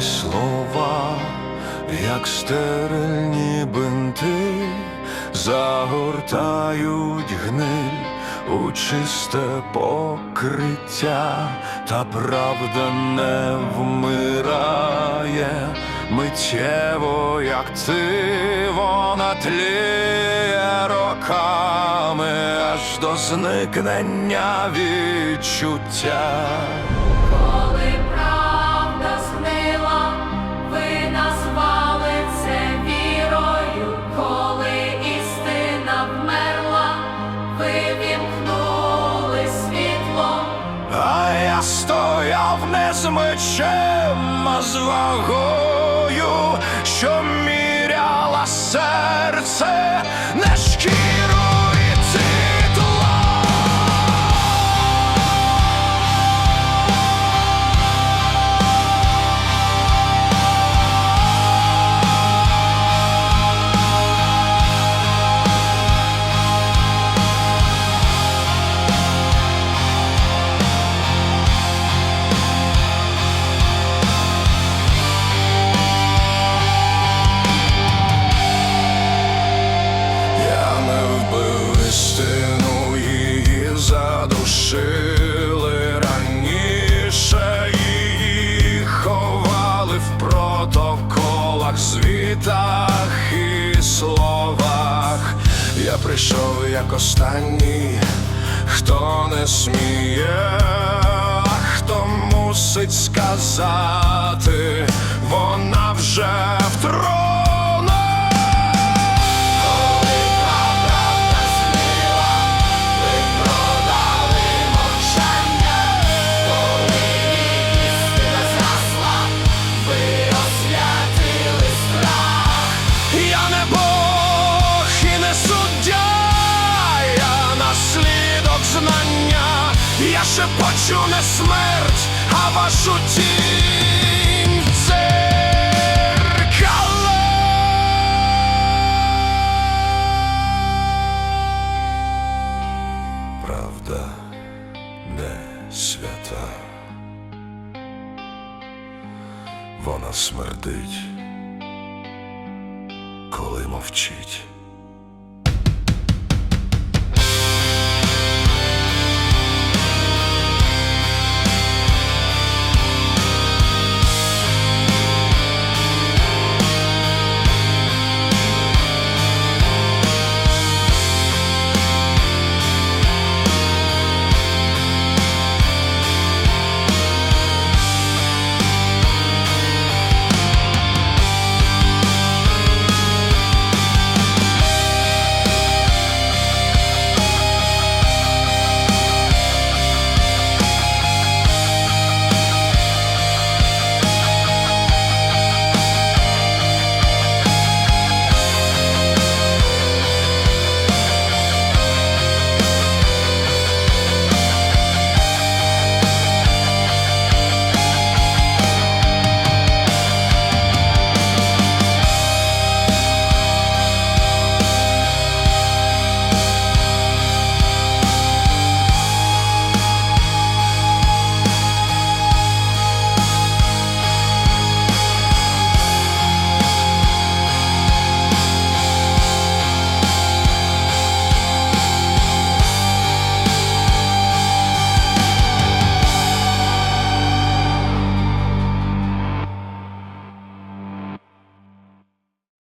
слова, як стерильні бинти, загортають гниль у чисте покриття, та правда не вмирає миттєво, як ти, вона тліє роками аж до зникнення відчуття. Стояв не з мечем, а з вагою, що міряла серце, звітах і словах. Я прийшов як останній, хто не сміє, хто мусить сказати, вона вже в я шепочу не смерть, а вашу тінь дзеркало. Правда не свята, вона смердить коли мовчить.